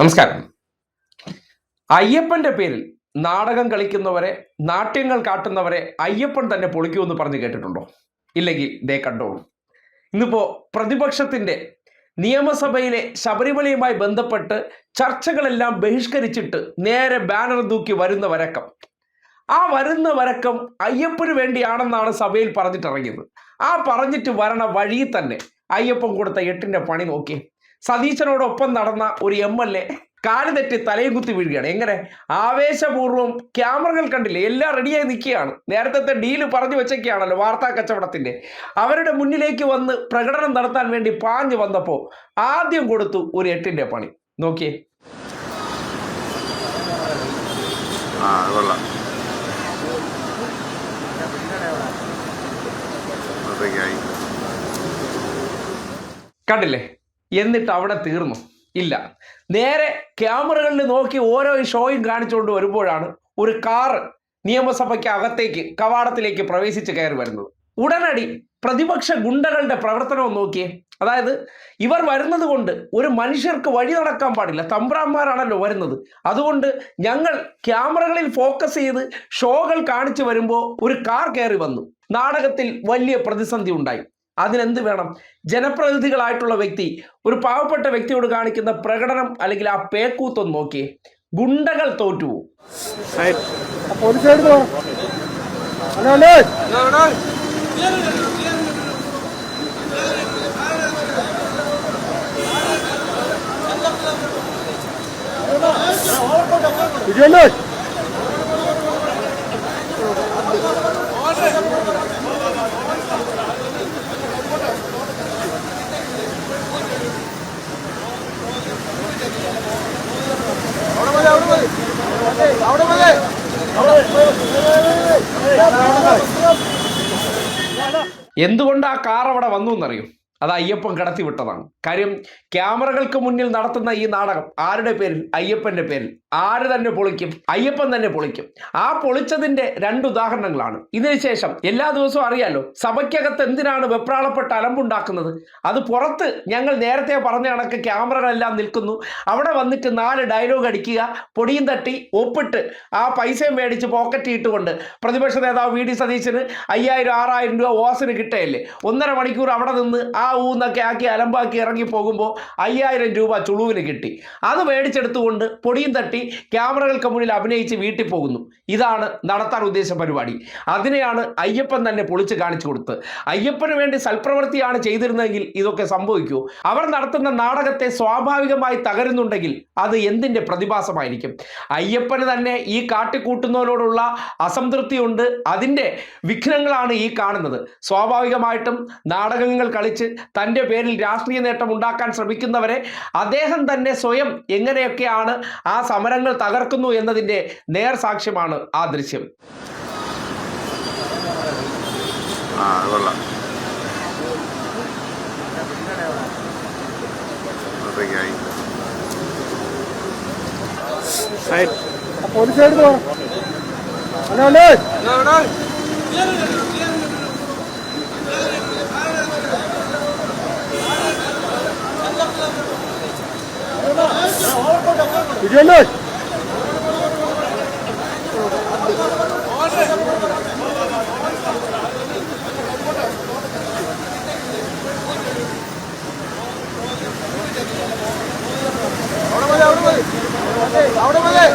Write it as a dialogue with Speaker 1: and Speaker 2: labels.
Speaker 1: നമസ്കാരം. അയ്യപ്പന്റെ പേരിൽ നാടകം കളിക്കുന്നവരെ നാട്യങ്ങൾ കാട്ടുന്നവരെ അയ്യപ്പൻ തന്നെ പൊളിക്കുമെന്ന് പറഞ്ഞ് കേട്ടിട്ടുണ്ടോ? ഇല്ലെങ്കിൽ ദേ കണ്ടോളൂ. ഇന്നിപ്പോ പ്രതിപക്ഷത്തിന്റെ നിയമസഭയിലെ ശബരിമലയുമായി ബന്ധപ്പെട്ട് ചർച്ചകളെല്ലാം ബഹിഷ്കരിച്ചിട്ട് നേരെ ബാനർ തൂക്കി വരുന്ന വരക്കം. ആ വരുന്ന വരക്കം അയ്യപ്പന് വേണ്ടിയാണെന്നാണ് സഭയിൽ പറഞ്ഞിട്ടിറങ്ങിയത്. ആ പറഞ്ഞിട്ട് വരണ വഴി തന്നെ അയ്യപ്പൻ കൊടുത്ത എട്ടിന്റെ പണി നോക്കി സതീശനോടൊപ്പം നടന്ന ഒരു എം എൽ എ കാൽ തെറ്റി തലയും കുത്തി വീഴുകയാണ്. എങ്ങനെ? ആവേശപൂർവം ക്യാമറകൾ കണ്ടില്ലേ? എല്ലാം റെഡിയായി നിൽക്കുകയാണ്. നേരത്തെ ഡീൽ പറഞ്ഞു വെച്ചൊക്കെയാണല്ലോ വാർത്താ കച്ചവടത്തിന്റെ. അവരുടെ മുന്നിലേക്ക് വന്ന് പ്രകടനം നടത്താൻ വേണ്ടി പാഞ്ഞു വന്നപ്പോൾ ആദ്യം കൊടുത്തു ഒരു എട്ടിന്റെ പണി. നോക്കിയേ.
Speaker 2: ആ കൊള്ളാം.
Speaker 1: കണ്ടില്ലേ? എന്നിട്ട് അവിടെ തീർന്നു. ഇല്ല. നേരെ ക്യാമറകളിൽ നോക്കി ഓരോ ഷോയും കാണിച്ചുകൊണ്ട് വരുമ്പോഴാണ് ഒരു കാറ് നിയമസഭയ്ക്ക് അകത്തേക്ക് കവാടത്തിലേക്ക് പ്രവേശിച്ച് കയറി വരുന്നത്. ഉടനടി പ്രതിപക്ഷ ഗുണ്ടകളുടെ പ്രവർത്തനവും നോക്കിയേ. അതായത് ഇവർ വരുന്നത് കൊണ്ട് ഒരു മനുഷ്യർക്ക് വഴി നടക്കാൻ പാടില്ല. തമ്പ്രാന്മാരാണല്ലോ വരുന്നത്. അതുകൊണ്ട് ഞങ്ങൾ ക്യാമറകളിൽ ഫോക്കസ് ചെയ്ത് ഷോകൾ കാണിച്ചു വരുമ്പോൾ ഒരു കാർ കയറി വന്നു. നാടകത്തിൽ വലിയ പ്രതിസന്ധി ഉണ്ടായി. അതിനെന്ത് വേണം? ജനപ്രതിനിധികളായിട്ടുള്ള വ്യക്തി ഒരു പാവപ്പെട്ട വ്യക്തിയോട് കാണിക്കുന്ന പ്രകടനം അല്ലെങ്കിൽ ആ പേക്കൂത്തൊന്ന് നോക്കിയേ. ഗുണ്ടകൾ
Speaker 3: തോറ്റു പോകും വിജയല്ലോ
Speaker 1: എന്തുകൊണ്ട് ആ കാർ അവിടെ വന്നു എന്നറിയും? അത് അയ്യപ്പൻ കടത്തി വിട്ടതാണ്. കാര്യം ക്യാമറകൾക്ക് മുന്നിൽ നടത്തുന്ന ഈ നാടകം ആരുടെ പേരിൽ? അയ്യപ്പന്റെ പേരിൽ. ആര് തന്നെ പൊളിക്കും? അയ്യപ്പൻ തന്നെ പൊളിക്കും. ആ പൊളിച്ചതിന്റെ രണ്ട് ഉദാഹരണങ്ങളാണ്. ഇതിനുശേഷം എല്ലാ ദിവസവും അറിയാലോ സഭയ്ക്കകത്ത് എന്തിനാണ് വെപ്രാളപ്പെട്ട് അലമ്പുണ്ടാക്കുന്നത്? അത് പുറത്ത് ഞങ്ങൾ നേരത്തെ പറഞ്ഞ കണക്ക് ക്യാമറകളെല്ലാം നിൽക്കുന്നു. അവിടെ വന്നിട്ട് നാല് ഡയലോഗ് അടിക്കുക പൊടിയും തട്ടി ഒപ്പിട്ട് ആ പൈസയും മേടിച്ച് പോക്കറ്റ് ഇട്ടുകൊണ്ട് പ്രതിപക്ഷ നേതാവ് വി ഡി സതീശന് അയ്യായിരം ആറായിരം രൂപ ഓസിന് കിട്ടയല്ലേ? ഒന്നര മണിക്കൂർ അവിടെ നിന്ന് ആ ഊന്നൊക്കെ ആക്കി അലമ്പാക്കി ഇറങ്ങി പോകുമ്പോൾ അയ്യായിരം രൂപ ചുളുവിന് കിട്ടി. അത് മേടിച്ചെടുത്തുകൊണ്ട് പൊടിയും തട്ടി ക്യാമറകൾക്ക് മുന്നിൽ അഭിനയിച്ച് വീട്ടിൽ പോകുന്നു. ഇതാണ് നടത്താൻ ഉദ്ദേശ പരിപാടി. അതിനെയാണ് അയ്യപ്പൻ തന്നെ പൊളിച്ച് കാണിച്ചു കൊടുത്ത്. അയ്യപ്പന് വേണ്ടി സൽപ്രവൃത്തിയാണ് ചെയ്തിരുന്നതെങ്കിൽ ഇതൊക്കെ സംഭവിക്കൂ. അവർ നടത്തുന്ന നാടകത്തെ സ്വാഭാവികമായി തകരുന്നുണ്ടെങ്കിൽ അത് എന്തിന്റെ പ്രതിഭാസമായിരിക്കും? അയ്യപ്പന് തന്നെ ഈ കാട്ടിക്കൂട്ടുന്നവരോടുള്ള അസംതൃപ്തിയുണ്ട്. അതിന്റെ വിഘ്നങ്ങളാണ് ഈ കാണുന്നത്. സ്വാഭാവികമായിട്ടും നാടകങ്ങൾ കളിച്ച് തന്റെ പേരിൽ രാഷ്ട്രീയ നേട്ടം ഉണ്ടാക്കാൻ ശ്രമിക്കുന്നവരെ അദ്ദേഹം തന്നെ സ്വയം എങ്ങനെയൊക്കെയാണ് ആ സമരങ്ങൾ തകർക്കുന്നു എന്നതിന്റെ നേർ സാക്ഷ്യമാണ്
Speaker 2: ആ ദൃശ്യം.
Speaker 3: Police hello hello. അവിടെ അവിടെ മതി.